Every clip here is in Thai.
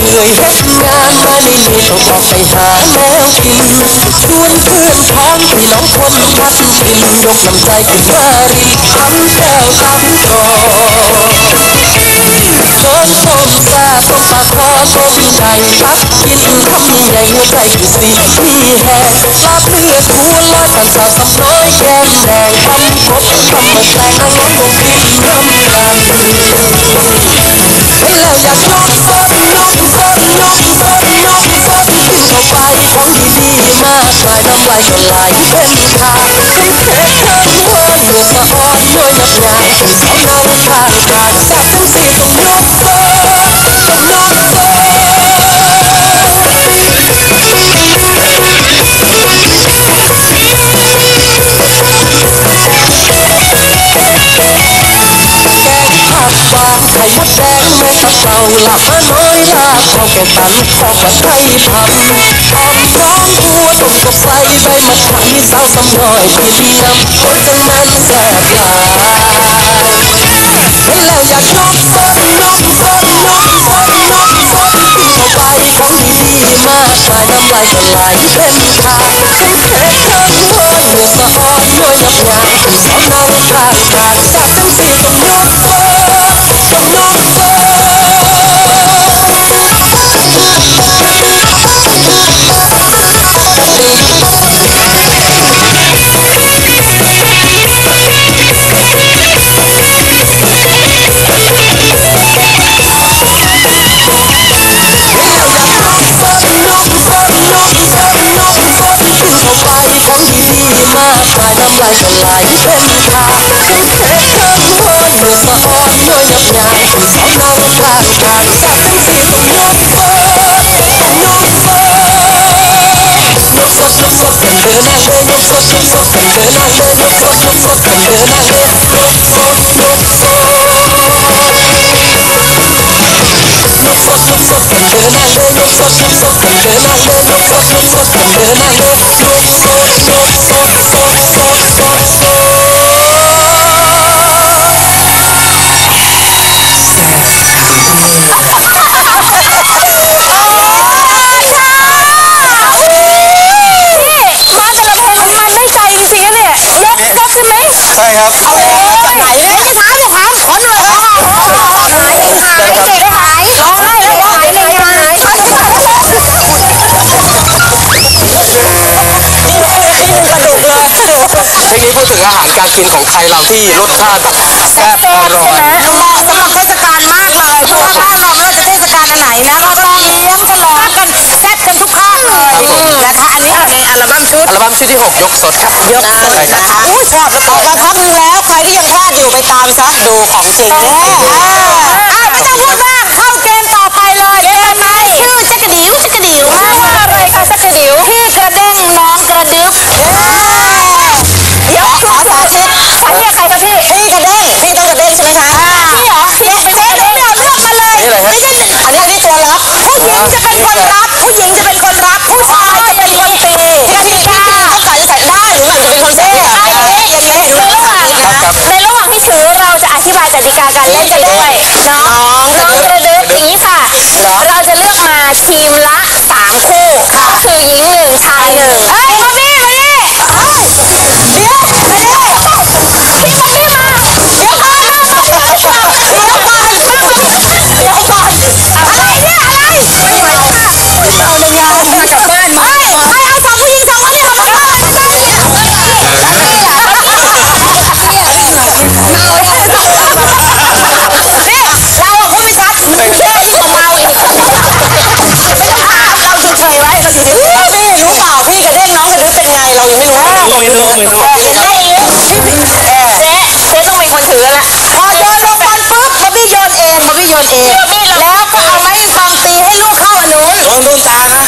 เหนื่อยเฮ็ดงานมาในนี้ต้องออกไปหาแนวกินชวนเพื่อนพ้องพี่น้องคนพัดกินยกน้ำใจขึ้นมารีทำแก้วทำกรอช้อนส้มซาต้มปลาคอต้มไก่ตักกินคำใหญ่หัวใจคือสีพี่แห้งลาบเลือดหัวลอยผ่านสาวสำน้อยแก้มแดงทำกบทำมาแตงน้องนองวงกินน้ำกันแล้วอยากยกซ เข้าไปของดีๆมากมายน้ำลายก็ไหลเป็นทางเป็นเค้กเคิร์มเวิร์นลงมาอสะอ่อนด้วยนักหนาเป็นสาวนั่งข้างกาย ดแดงแม่กะเต่าหลับมาน้อยลาบข้าวแกงตันข้าวผัดไทยทำออมร้องบัวต้มกบใส่ใบมะขามมีสาวสำน้อยพี่น้ำคนจังมันแางเป็นเค้กเคิร์มเวิร์นเนื้อสะอ่อนย้อยหยับยางเป็นสาวนั่งข้างกายแซ่บทั้งสี่ต้องยกเฟิร์ต้องยกเฟิร์ยกสดยกสด เพลงนี้พูดถึงอาหารการกินของไทยเราที่รสชาติแซ่บอร่อยเหมาะสำหรับเทศกาลมากเลยเพราะว่าบ้านเราไม่ว่าจะเทศกาลอันไหนนะก็ต้องเลี้ยงฉลองกันแซ่บกันทุกภาคเลยนะคะ อันนี้อยู่ในอัลบั้มชุดอัลบั้มชุดที่ 6 ยกสดครับยกสดใช่ครันะคะอู้ชอบแล้วออกมาพักนึงแล้ว ใครที่ยังพลาดอยู่ไปตามซะดูของจริงแน่อ่าไม่ต้องพูดมากเข้า กาการเล่นกันด้วยน้องน้องกระดึ๊บอย่างนี้ค่ะเราจะเลือกมา นเหมือนกันเห็นไมเอเจ๊เจ๊ต้องเป็นคนถือละพอโยนลงบอลปุ๊บบอบบี้โยนเองบอบบี้โยนเองแล้วก็เอาไม้ปิงองตีให้ลูกเข้าอันนู้นลองดนตานะ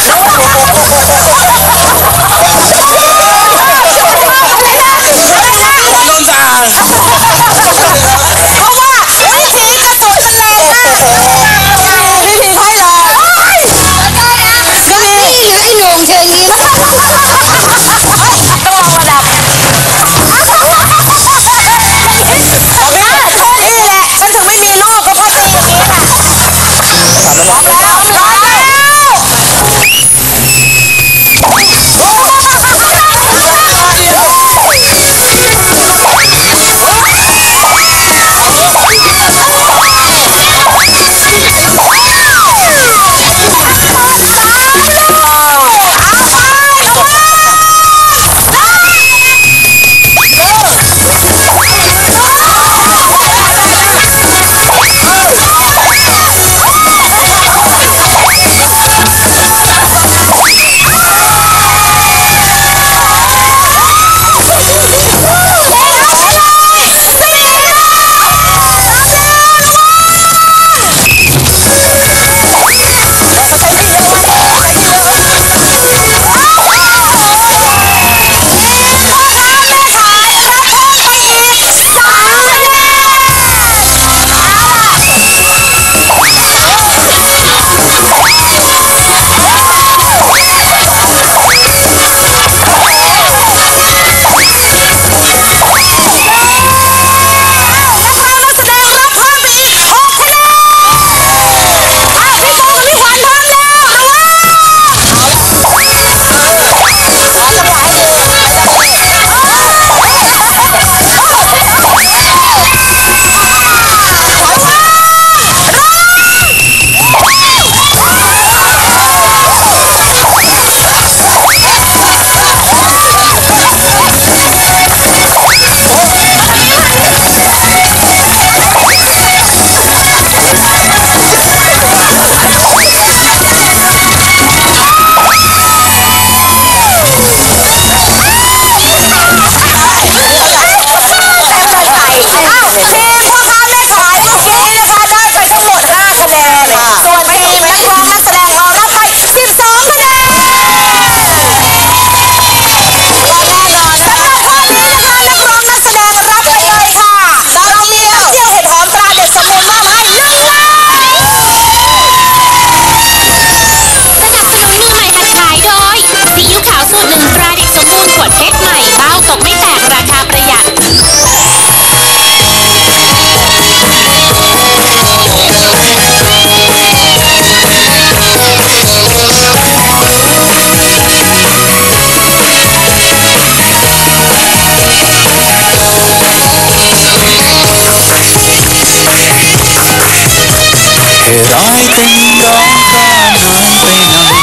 ให้รอยเต้นร้องก็นอนไปหน่อย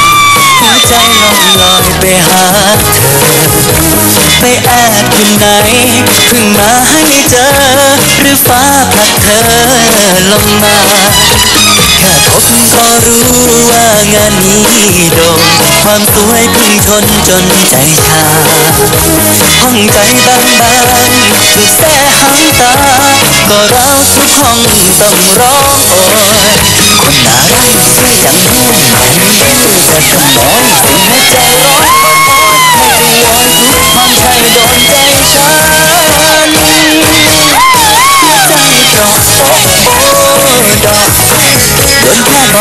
หัวใจลอยลอยไปหาเธอ ไปแอบอยู่ไหนเพิ่งมาให้เจอ หรือฟ้าผลักเธอลงมา แค่พบก็รู้ว่างานนี้โดนความสวยพุ่งชนจนใจชาห้องใจบางบางๆสุดแสหางตา ก็เราทุกห้องต้องร้องโอยคนน่ารักสวยอย่างนู้นแต่ไม่รู้จะขโมยสิ่งในใจร้อน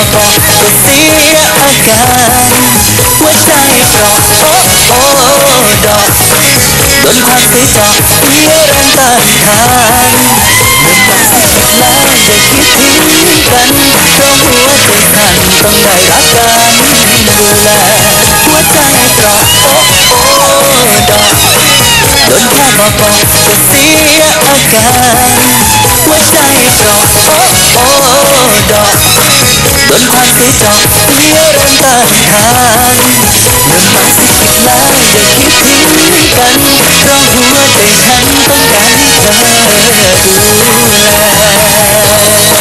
กบอกก็เสียอาการหัวใจเปราะโอ้โอ้ดอกโดนความเสียจอกเสียแรงต้านทานเมื่อตาสิบแล้วจะคิดถึงกันเพราะหัวใจสั่นต้องได้รักกันดูแลหัวใจเปราะโอ้โอ้ดอกโดนแค่บอกบอกก็เสียอาการหัวใจเปราะ โนความซื้จองเรียแรงต้านทานเงินมาสักสิบล้วนอย่าคิดถึงกันเพราะหัวใจฉันต้องการให้เธอดูแล